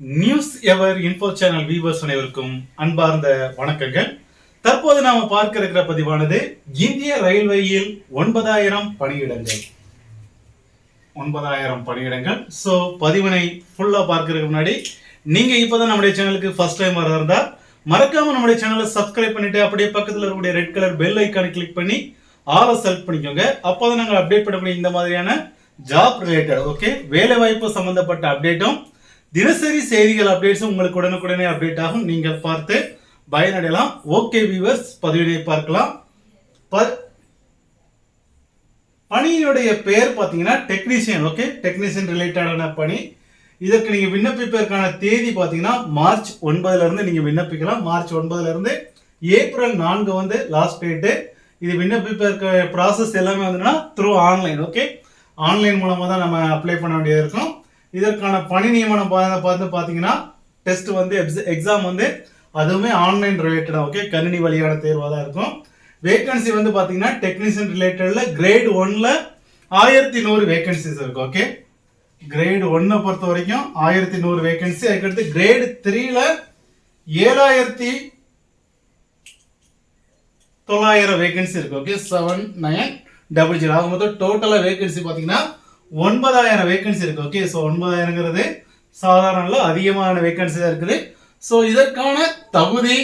News ever info channel viewers அனைவருக்கும் அன்பார்ந்த வணக்கங்கள். தற்போது நாம பார்க்க இருக்கிற பதிவானது இந்திய ரயில்வேயில் ஒன்பதாயிரம் பணியிடங்கள். ஒன்பதாயிரம் பணியிடங்கள். ஸோ பதிவினை ஃபுல்லா பார்க்கறதுக்கு முன்னாடி நீங்க இப்போதான் நம்முடைய சேனலுக்கு ஃபர்ஸ்ட் டைம் வர இருந்தா மறக்காம நம்முடைய சேனலை சப்ஸ்கிரைப் பண்ணிட்டு அப்படியே பக்கத்துல இருக்கக்கூடிய ரெட் கலர் பெல் ஐக்கானை கிளிக் பண்ணி ஆலை செலக்ட் பண்ணிக்கோங்க. அப்போதான் நாங்கள் அப்டேட் பண்ணக்கூடிய இந்த மாதிரியான ஜாப் ரிலேட்டட் ஓகே வேலை வாய்ப்பு சம்பந்தப்பட்ட அப்டேட்டும் தினசரி செய்திகள் அப்டேட்ஸும் உங்களுக்கு உடனுக்குடனே அப்டேட் ஆகும். நீங்கள் பார்த்து பயனடையலாம். ஓகே வியூவர்ஸ் பதிவினை பார்க்கலாம். பணியினுடைய பெயர் பார்த்தீங்கன்னா டெக்னீஷியன் ஓகே டெக்னீஷியன் ரிலேட்டடான பணி. இதற்கு நீங்கள் விண்ணப்பிப்பதற்கான தேதி பார்த்தீங்கன்னா மார்ச் ஒன்பதுலேருந்து நீங்கள் விண்ணப்பிக்கலாம். மார்ச் ஒன்பதுலேருந்து ஏப்ரல் நான்கு வந்து லாஸ்ட் டேட்டு இது விண்ணப்பிப்பதற்கு ப்ராசஸ் எல்லாமே வந்துன்னா த்ரூ ஆன்லைன் ஓகே ஆன்லைன் மூலமாக தான் நம்ம அப்ளை பண்ண வேண்டியது இருக்கும். இதற்கான பணி நியமனம் பார்த்து பார்த்தீங்கன்னா டெஸ்ட் வந்து எக்ஸாம் வந்து அதுவுமே ஆன்லைன் ரிலேட்டடாக ஓகே கணினி வழியான தேர்வாக தான் இருக்கும். வேகன்சி வந்து பார்த்தீங்கன்னா டெக்னீஷியன் ரிலேட்டடில் கிரேட் ஒன்ல ஆயிரத்தி நூறு வேகன்சிஸ் இருக்கு ஓகே கிரேட் ஒன்னை பொறுத்த வரைக்கும் ஆயிரத்தி நூறு வேகன்சி அதுக்கடுத்து கிரேடு த்ரீல ஏழாயிரத்தி தொள்ளாயிரம் வேகன்சி இருக்கு okay seven nine double zero ஆக மொத்தம் டோட்டலாக வேகன்சி பார்த்தீங்கன்னா ஒன்பதாயிரம் வேகன்சி இருக்குது ஓகே ஸோ ஒன்பதாயிரங்கிறது சாதாரண அதிகமான வேகன்சி தான் இருக்குது. ஸோ இதற்கான தகுதி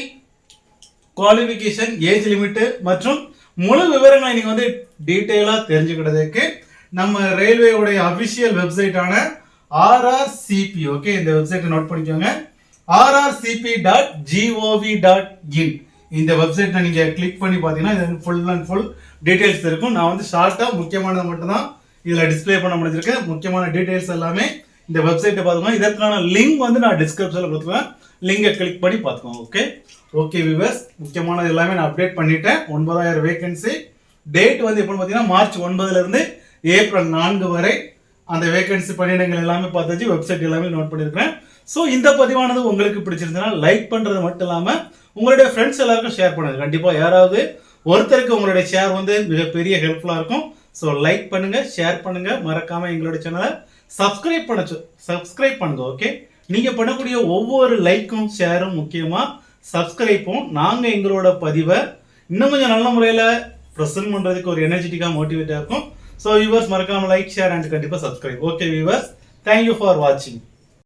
குவாலிஃபிகேஷன் ஏஜ் லிமிட்டு மற்றும் முழு விவரங்களை நீங்கள் வந்து டீட்டெயிலாக தெரிஞ்சுக்கிறதுக்கு நம்ம ரயில்வேயுடைய அஃபிஷியல் வெப்சைட்டான ஆர்ஆர்சிபி ஓகே இந்த வெப்சைட்டை நோட் பண்ணிக்கோங்க. RRCB dot GOV dot in இந்த வெப்சைட்டை நீங்கள் கிளிக் பண்ணி பார்த்தீங்கன்னா இது ஃபுல் அண்ட் ஃபுல் டீட்டெயில்ஸ் இருக்கும். நான் வந்து ஷார்ட்டாக முக்கியமானது மட்டும்தான் இதில் டிஸ்ப்ளே பண்ண முடிஞ்சிருக்கு. முக்கியமான டீட்டெயில்ஸ் எல்லாமே இந்த வெப்சைட்டை பார்த்துக்கோங்க. இதற்கான லிங்க் வந்து நான் டிஸ்கிரிப்ஷனில் கொடுத்துருவேன். லிங்கை கிளிக் பண்ணி பார்த்துக்கோங்க ஓகே ஓகே விவர்ஸ் முக்கியமானது எல்லாமே நான் அப்டேட் பண்ணிட்டேன். ஒன்பதாயிரம் வேகன்சி டேட் வந்து எப்போன்னு பார்த்தீங்கன்னா மார்ச் ஒன்பதுலேருந்து ஏப்ரல் நான்கு வரை அந்த வேகன்சி பணியிடங்கள் எல்லாமே பார்த்தாச்சு. வெப்சைட் எல்லாமே நோட் பண்ணியிருக்கிறேன். ஸோ இந்த பதிவானது உங்களுக்கு பிடிச்சிருந்ததுன்னா லைக் பண்ணுறது மட்டும் இல்லாமல் உங்களுடைய ஃப்ரெண்ட்ஸ் எல்லாருக்கும் ஷேர் பண்ணுங்கள் கண்டிப்பாக யாராவது ஒருத்தருக்கு உங்களுடைய ஷேர் வந்து மிகப்பெரிய ஹெல்ப்ஃபுல்லாக இருக்கும். ஸோ லைக் பண்ணுங்கள் ஷேர் பண்ணுங்கள் மறக்காமல் எங்களோட சேனலை சப்ஸ்கிரைப் பண்ண சப்ஸ்கிரைப் பண்ணுங்க ஓகே நீங்கள் பண்ணக்கூடிய ஒவ்வொரு லைக்கும் ஷேரும் முக்கியமாக சப்ஸ்கிரைப்பும் நாங்கள் எங்களோட பதிவை இன்னும் கொஞ்சம் நல்ல முறையில் ப்ரெசென்ட் பண்ணுறதுக்கு ஒரு எனர்ஜெட்டிக்காக மோட்டிவேட்டாக இருக்கும். ஸோ வியூவர்ஸ் மறக்காமல் லைக் ஷேர் அண்ட் கண்டிப்பாக subscribe okay viewers thank you for வாட்சிங்